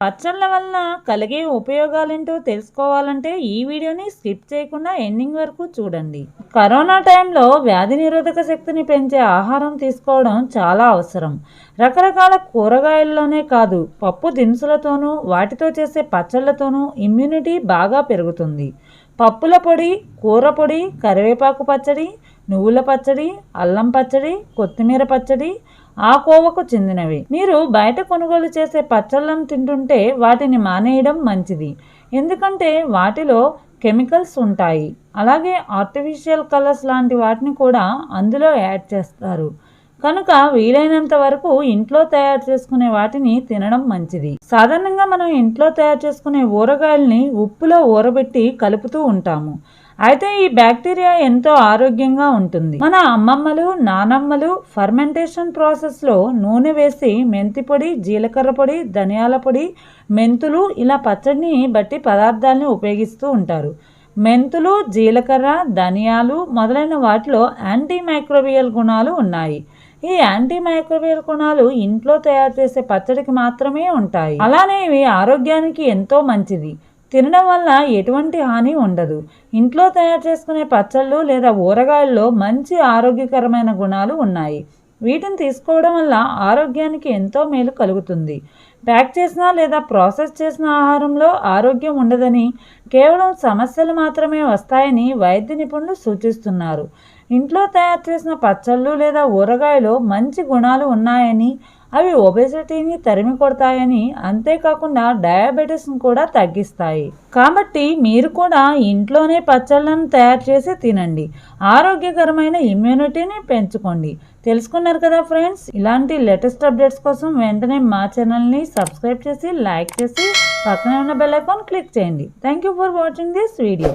పచ్చళ్ళ వలన కలిగే ఉపయోగాలేంటో తెలుసుకోవాలంటే ఈ వీడియోని స్కిప్ చేయకుండా ఎండింగ్ వరకు చూడండి. కరోనా టైంలో వ్యాధి నిరోధక శక్తిని పెంచే ఆహారం తీసుకోవడం చాలా అవసరం. రకరకాల కూరగాయల్లోనే కాదు పప్పు దినుసులతోనూ వాటితో చేసే పచ్చళ్ళతోనూ ఇమ్యూనిటీ బాగా పెరుగుతుంది. పప్పుల పొడి కూర పొడి కరివేపాకు పచ్చడి నువ్వుల పచ్చడి అల్లం పచ్చడి కొత్తిమీర పచ్చడి ఆ కోవకు చెందినవి. మీరు బయట కొనుగోలు చేసే పచ్చళ్ళను తింటుంటే వాటిని మానేయడం మంచిది. ఎందుకంటే వాటిలో కెమికల్స్ ఉంటాయి. అలాగే ఆర్టిఫిషియల్ కలర్స్ లాంటి వాటిని కూడా అందులో యాడ్ చేస్తారు. కనుక వీలైనంత వరకు ఇంట్లో తయారు చేసుకునే వాటిని తినడం మంచిది. సాధారణంగా మనం ఇంట్లో తయారు చేసుకునే ఊరగాయల్ని ఉప్పులో ఊరబెట్టి కలుపుతూ ఉంటాము. అయితే ఈ బ్యాక్టీరియా ఎంతో ఆరోగ్యంగా ఉంటుంది. మన అమ్మమ్మలు నానమ్మలు ఫర్మెంటేషన్ ప్రాసెస్లో నూనె వేసి మెంతి పొడి జీలకర్ర పొడి ధనియాల పొడి మెంతులు ఇలా పచ్చడిని బట్టి పదార్థాలని ఉపయోగిస్తూ ఉంటారు. మెంతులు జీలకర్ర ధనియాలు మొదలైన వాటిలో యాంటీ మైక్రోబియల్ గుణాలు ఉన్నాయి. ఈ యాంటీ మైక్రోబియల్ గుణాలు ఇంట్లో తయారు చేసే పచ్చడికి మాత్రమే ఉంటాయి. అలానే ఇవి ఆరోగ్యానికి ఎంతో మంచిది. తినడం వల్ల ఎటువంటి హాని ఉండదు. ఇంట్లో తయారు చేసుకునే పచ్చళ్ళు లేదా ఊరగాయల్లో మంచి ఆరోగ్యకరమైన గుణాలు ఉన్నాయి. వీటిని తీసుకోవడం వల్ల ఆరోగ్యానికి ఎంతో మేలు కలుగుతుంది. ప్యాక్ చేసిన లేదా ప్రాసెస్ చేసిన ఆహారంలో ఆరోగ్యం ఉండదని కేవలం సమస్యలు మాత్రమే వస్తాయని వైద్య నిపుణులు సూచిస్తున్నారు. ఇంట్లో తయారు చేసిన పచ్చళ్ళు లేదా ఊరగాయలో మంచి గుణాలు ఉన్నాయని అవి ఒబెసిటీని తరిమి కొడతాయని అంతేకాకుండా డయాబెటీస్ను కూడా తగ్గిస్తాయి. కాబట్టి మీరు కూడా ఇంట్లోనే పచ్చళ్ళను తయారు చేసి తినండి. ఆరోగ్యకరమైన ఇమ్యూనిటీని పెంచుకోండి. తెలుసుకున్నారు కదా ఫ్రెండ్స్? ఇలాంటి లేటెస్ట్ అప్డేట్స్ కోసం వెంటనే మా ఛానల్ని సబ్స్క్రైబ్ చేసి లైక్ చేసి పక్కనే ఉన్న బెల్ ఐకాన్ క్లిక్ చేయండి. Thank you for watching this video.